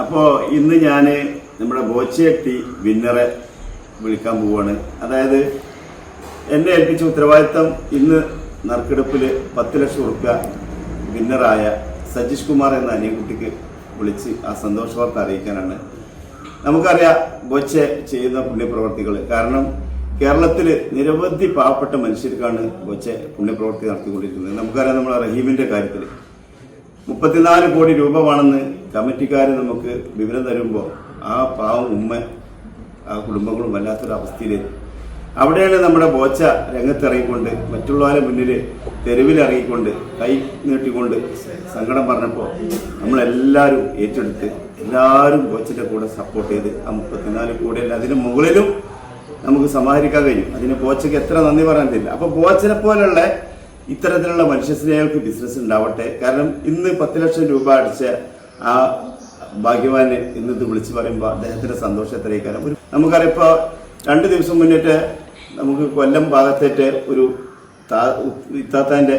അപ്പോ ഇന്ന് ഞാൻ നമ്മുടെ ബോച്ചേട്ടി വിന്നറെ വിളിക്കാൻ പോവാണ്. അതായത് എന്നെ ഏൽപ്പിച്ച ഉത്തരവാദിത്തം ഇന്ന് നറുക്കെടുപ്പിൽ പത്ത് ലക്ഷം ഉറുപ്പ്യ വിന്നറായ സജീഷ് കുമാർ എന്ന അനിയൻകുട്ടിക്ക് വിളിച്ച് ആ സന്തോഷവാർത്ത അറിയിക്കാനാണ്. നമുക്കറിയാം ബോച്ചെ ചെയ്യുന്ന പുണ്യപ്രവർത്തികൾ കാരണം കേരളത്തിൽ നിരവധി പാവപ്പെട്ട മനുഷ്യർക്കാണ് ബോച്ചെ പുണ്യപ്രവർത്തി നടത്തിക്കൊണ്ടിരിക്കുന്നത്. നമുക്കറിയാം നമ്മുടെ റഹീമിന്റെ കാര്യത്തിൽ മുപ്പത്തിനാല് കോടി രൂപ വേണമെന്ന് കമ്മിറ്റിക്കാർ നമുക്ക് വിവരം തരുമ്പോൾ ആ പാവം ഉമ്മ ആ കുടുംബങ്ങളും വല്ലാത്തൊരു അവസ്ഥയിലേക്ക് അവിടെയാണ് നമ്മുടെ ബോച്ച രംഗത്തിറങ്ങിക്കൊണ്ട് മറ്റുള്ളവരെ മുന്നിൽ തെരുവിലിറങ്ങിക്കൊണ്ട് കൈ നീട്ടിക്കൊണ്ട് സങ്കടം പറഞ്ഞപ്പോൾ നമ്മളെല്ലാവരും ഏറ്റെടുത്ത് എല്ലാവരും ബോച്ചിന്റെ കൂടെ സപ്പോർട്ട് ചെയ്ത് ആ മുപ്പത്തിനാല് കൂടെ അതിന് മുകളിലും നമുക്ക് സമാഹരിക്കാൻ കഴിയും. അതിന് ബോച്ചയ്ക്ക് എത്ര നന്ദി പറയാൻ തരില്ല അപ്പോൾ ബോച്ചനെ പോലുള്ള ഇത്തരത്തിലുള്ള മനുഷ്യസ്നേഹർക്ക് ബിസിനസ് ഉണ്ടാവട്ടെ. കാരണം ഇന്ന് പത്ത് ലക്ഷം രൂപ അടിച്ച ആ ഭാഗ്യവാനെ ഇന്ന് ഇത് വിളിച്ചു പറയുമ്പോൾ അദ്ദേഹത്തിന്റെ സന്തോഷത്തിലേക്കാരം ഒരു നമുക്കറിയാം ഇപ്പോൾ രണ്ട് ദിവസം മുന്നിട്ട് നമുക്ക് കൊല്ലം ഭാഗത്തേറ്റ് ഒരു ഇത്താത്താന്റെ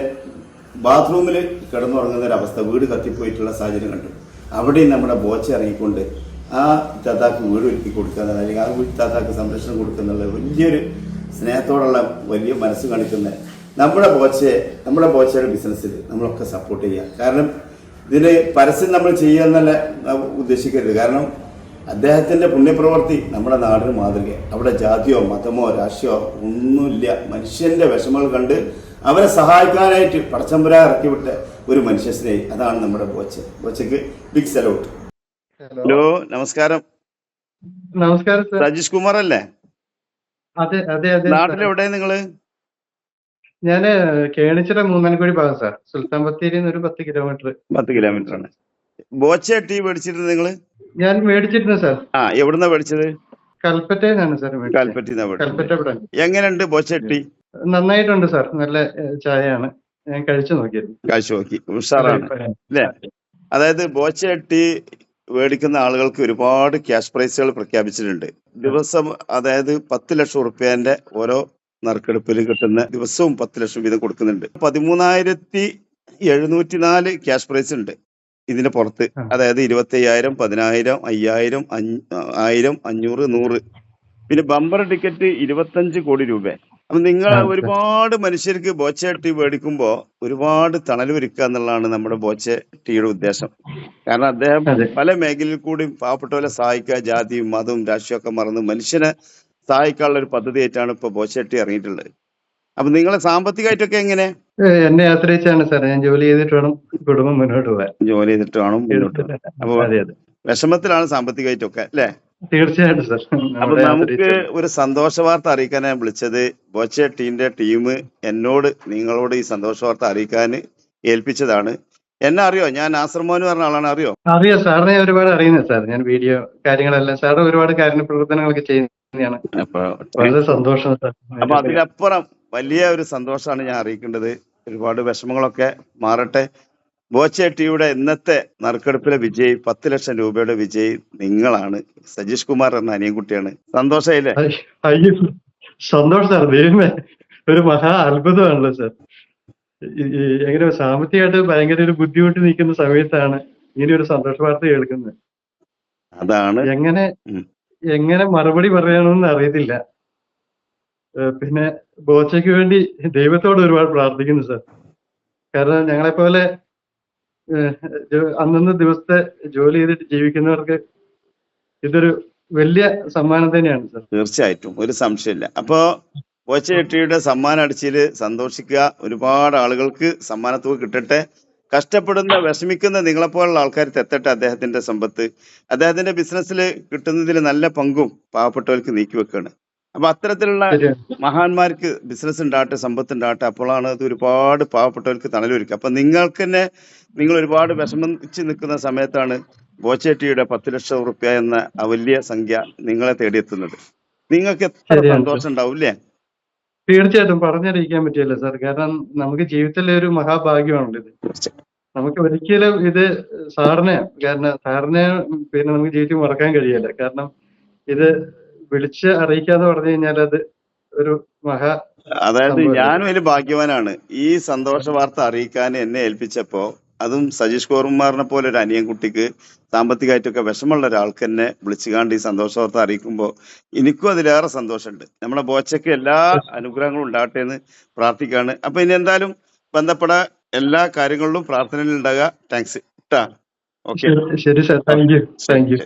ബാത്റൂമിൽ കിടന്നുറങ്ങുന്ന ഒരു അവസ്ഥ വീട് കത്തിപ്പോയിട്ടുള്ള സാഹചര്യം കണ്ടു. അവിടെയും നമ്മുടെ ബോച്ച ഇറങ്ങിക്കൊണ്ട് ആ ഇത്താത്താക്ക് വീട് ഒരുക്കി കൊടുക്കുക അല്ലെങ്കിൽ ആ ഇത്താത്താക്ക് സംരക്ഷണം കൊടുക്കുന്നുള്ള വലിയൊരു സ്നേഹത്തോടുള്ള വലിയ മനസ്സ് കാണിക്കുന്ന നമ്മുടെ ബോച്ചയെ നമ്മുടെ ബോച്ചയുടെ ബിസിനസ്സിൽ നമ്മളൊക്കെ സപ്പോർട്ട് ചെയ്യുക കാരണം ഇതിന് പരസ്യം നമ്മൾ ചെയ്യാന്നല്ല നാം ഉദ്ദേശിക്കരുത്. കാരണം അദ്ദേഹത്തിന്റെ പുണ്യപ്രവൃത്തി നമ്മുടെ നാടിന് മാതൃക അവിടെ ജാതിയോ മതമോ രാഷ്ട്രീയമോ ഒന്നുമില്ല. മനുഷ്യന്റെ വിഷമങ്ങൾ കണ്ട് അവരെ സഹായിക്കാനായിട്ട് പടച്ചമ്പുര ഇറക്കിവിട്ട ഒരു മനുഷ്യ സ്നേഹി. അതാണ് നമ്മുടെ ബോച്ച ബോച്ചയ്ക്ക് ബിഗ് സലൂട്ട് ഹലോ. നമസ്കാരം. നമസ്കാരം സർ. രാജേഷ് കുമാർ അല്ലേ അതെ അതെ അതെ നാട്ടിൽ സർ. എവിടെ നിങ്ങൾ? ഞാൻ കേണിച്ചിറ മൂന്നാൻകുഴി ഭാഗം സാർ. സുൽത്താൻ ബത്തേരി ഒരു പത്ത് കിലോമീറ്റർ. പത്ത് കിലോമീറ്റർ ആണ് ബോച്ച ടീ മേടിച്ചിരുന്നു നിങ്ങൾ? ഞാൻ മേടിച്ചിരുന്നു സാർ. ആ എവിടുന്നാ മേടിച്ചത്? കൽപ്പറ്റയിലാണ് സാർ കൽപ്പറ്റ ബ്രാഞ്ച് എങ്ങനെയുണ്ട് ബോച്ച ടീ? നന്നായിട്ടുണ്ട് സാർ. നല്ല ചായയാണ്. ഞാൻ കഴിച്ചു നോക്കിയിരുന്നു. കഴിച്ചു നോക്കി. ഉഷാറാണ്. അല്ലേ? അതായത് ബോച്ചട്ടി മേടിക്കുന്ന ആളുകൾക്ക് ഒരുപാട് ക്യാഷ് പ്രൈസുകൾ പ്രഖ്യാപിച്ചിട്ടുണ്ട്. ദിവസം അതായത് പത്ത് ലക്ഷം റുപ്യേന്റെ ഓരോ നറുക്കെടുപ്പിൽ കിട്ടുന്ന ദിവസവും പത്ത് ലക്ഷം വീതം കൊടുക്കുന്നുണ്ട്. പതിമൂന്നായിരത്തി എഴുന്നൂറ്റി നാല് ക്യാഷ് പ്രൈസ് ഉണ്ട്. ഇതിന്റെ പുറത്ത്. അതായത് ഇരുപത്തി അയ്യായിരം പതിനായിരം അയ്യായിരം ആയിരം അഞ്ഞൂറ് നൂറ്. പിന്നെ ബമ്പർ ടിക്കറ്റ് ഇരുപത്തഞ്ച് കോടി രൂപ. അപ്പൊ നിങ്ങൾ ഒരുപാട് മനുഷ്യർക്ക് ബോച്ച ടീ മേടിക്കുമ്പോ ഒരുപാട് തണൽ ഒരുക്കുക എന്നുള്ളതാണ് നമ്മുടെ ബോച്ച ടീയുടെ ഉദ്ദേശം. കാരണം അദ്ദേഹം പല മേഖലയിൽ കൂടിയും പാവപ്പെട്ടവരെ സഹായിക്കുക ജാതിയും മതവും രാഷ്ട്രീയമൊക്കെ മറന്ന് മനുഷ്യനെ സഹായിക്കാനുള്ള ഒരു പദ്ധതി ആയിട്ടാണ് ഇപ്പൊ ബോശെട്ടി ഇറങ്ങിയിട്ടുള്ളത്. അപ്പൊ നിങ്ങളെ സാമ്പത്തികമായിട്ടൊക്കെ എങ്ങനെ? എന്നെ ആശ്രയിച്ചാണ് സാർ ഞാൻ ജോലി ചെയ്തിട്ട് വേണം കുടുംബം മുന്നോട്ട് പോകാൻ. ജോലി ചെയ്തിട്ട് വേണം മുന്നോട്ട്. അപ്പൊ വിഷമത്തിലാണ് സാമ്പത്തികമായിട്ടൊക്കെ അല്ലെ? തീർച്ചയായിട്ടും സാർ. അപ്പൊ നമുക്ക് ഒരു സന്തോഷ വാർത്ത അറിയിക്കാൻ ഞാൻ വിളിച്ചത് ബോച്ച ടീമിന്റെ ടീം എന്നോട് നിങ്ങളോട് ഈ സന്തോഷ വാർത്ത അറിയിക്കാൻ ഏൽപ്പിച്ചതാണ്. എന്നെ അറിയോ? ഞാൻ നാസർ മോൻ പറഞ്ഞ ആളാണ് അറിയോ? അറിയാം. സാറിനെ ഒരുപാട് അറിയുന്നത് സാർ. ഞാൻ വീഡിയോ കാര്യങ്ങളെല്ലാം സാർ ഒരുപാട് കാര്യ പ്രവർത്തനങ്ങളൊക്കെ ചെയ്യുന്നതാണ് അപ്പൊ വളരെ സന്തോഷം. അപ്പൊ അതിനപ്പുറം വലിയ ഒരു സന്തോഷമാണ് ഞാൻ അറിയിക്കേണ്ടത്. ഒരുപാട് വിഷമങ്ങളൊക്കെ മാറട്ടെ. ബോച്ചേട്ടിയുടെ ടിയുടെ ഇന്നത്തെ നറുക്കെടുപ്പിലെ വിജയി പത്ത് ലക്ഷം രൂപയുടെ വിജയി നിങ്ങളാണ്. സജീഷ് കുമാർ എന്ന അനിയൻകുട്ടിയാണ്. സന്തോഷമായില്ലേ അയ്യോ സന്തോഷം സാർ. ദൈവമേ ഒരു മഹാ അത്ഭുതമാണല്ലോ സർ. എങ്ങനെ സാമ്പത്തികമായിട്ട് ഭയങ്കര ഒരു ബുദ്ധിമുട്ട് നിൽക്കുന്ന സമയത്താണ് ഇങ്ങനെ ഒരു സന്തോഷ വാർത്ത കേൾക്കുന്നത്. അതാണ്. എങ്ങനെ. എങ്ങനെ മറുപടി പറയണമെന്ന് അറിയത്തില്ല. പിന്നെ ബോച്ചയ്ക്ക് വേണ്ടി ദൈവത്തോട് ഒരുപാട് പ്രാർത്ഥിക്കുന്നു സാർ. കാരണം ഞങ്ങളെപ്പോലെ അന്നന്ന് ദിവസത്തെ ജോലി ചെയ്തിട്ട് ജീവിക്കുന്നവർക്ക് ഇതൊരു വലിയ സമ്മാനം തന്നെയാണ് സാർ. തീർച്ചയായിട്ടും ഒരു സംശയമില്ല. അപ്പോ ബോച്ച ടിയുടെ സമ്മാനം അടിച്ചിൽ സന്തോഷിക്കുക. ഒരുപാട് ആളുകൾക്ക് സമ്മാനത്തുക കിട്ടട്ടെ. കഷ്ടപ്പെടുന്ന വിഷമിക്കുന്ന നിങ്ങളെപ്പോലുള്ള ആൾക്കാർ തെത്തട്ടെ അദ്ദേഹത്തിന്റെ സമ്പത്ത്. അദ്ദേഹത്തിന്റെ ബിസിനസ്സിൽ കിട്ടുന്നതിൽ നല്ല പങ്കും പാവപ്പെട്ടവർക്ക് നീക്കിവെക്കാണ് അപ്പൊ അത്തരത്തിലുള്ള മഹാന്മാർക്ക് ബിസിനസ് ഉണ്ടാകട്ടെ സമ്പത്ത് ഉണ്ടാകട്ടെ അപ്പോഴാണ് അത് ഒരുപാട് പാവപ്പെട്ടവർക്ക് തണലൊരുക്കുക. അപ്പൊ നിങ്ങൾക്ക് തന്നെ നിങ്ങൾ ഒരുപാട് വിഷമിച്ച് നിൽക്കുന്ന സമയത്താണ് ബോച്ചേട്ടിയുടെ പത്ത് ലക്ഷം റുപ്യ എന്ന ആ വലിയ സംഖ്യ നിങ്ങളെ തേടിയെത്തുന്നത്. നിങ്ങൾക്ക് എത്ര സന്തോഷം ഉണ്ടാവും ഇല്ലേ? തീർച്ചയായിട്ടും പറഞ്ഞറിയിക്കാൻ പറ്റില്ല സാർ കാരണം നമുക്ക് ജീവിതത്തിലെ ഒരു മഹാഭാഗ്യമാണല്ലോ ഇത്. നമുക്ക് ഒരിക്കലും ഇത് സാറിനെ കാരണം സാറിനെ പിന്നെ നമുക്ക് ജീവിതം മറക്കാൻ കഴിയല്ല കാരണം ഇത് വിളിച്ച് അറിയിക്കാന്ന് പറഞ്ഞു കഴിഞ്ഞാൽ അത് ഒരു മഹാ അതായത്. ഞാനും ഒരു ഭാഗ്യവാനാണ് ഈ സന്തോഷ വാർത്ത അറിയിക്കാൻ എന്നെ ഏൽപ്പിച്ചപ്പോ അതും സജീഷ് കുമാറിനെ പോലെ ഒരു അനിയൻ അനിയൻകുട്ടിക്ക് സാമ്പത്തികമായിട്ടൊക്കെ വിഷമമുള്ള ഒരാൾക്ക് തന്നെ വിളിച്ചുകാണ്ട് ഈ സന്തോഷ വാർത്ത അറിയിക്കുമ്പോൾ എനിക്കും അതിലേറെ സന്തോഷമുണ്ട്. നമ്മളെ ബോച്ചയ്ക്ക് എല്ലാ അനുഗ്രഹങ്ങളും ഉണ്ടാകട്ടെ എന്ന് പ്രാർത്ഥിക്കുകയാണ് അപ്പൊ ഇനി എന്തായാലും ബന്ധപ്പെടാൻ എല്ലാ കാര്യങ്ങളിലും പ്രാർത്ഥനയിൽ ഉണ്ടാകുക താങ്ക്സ് കേട്ടാ ഓക്കെ ശരി sir thank you thank you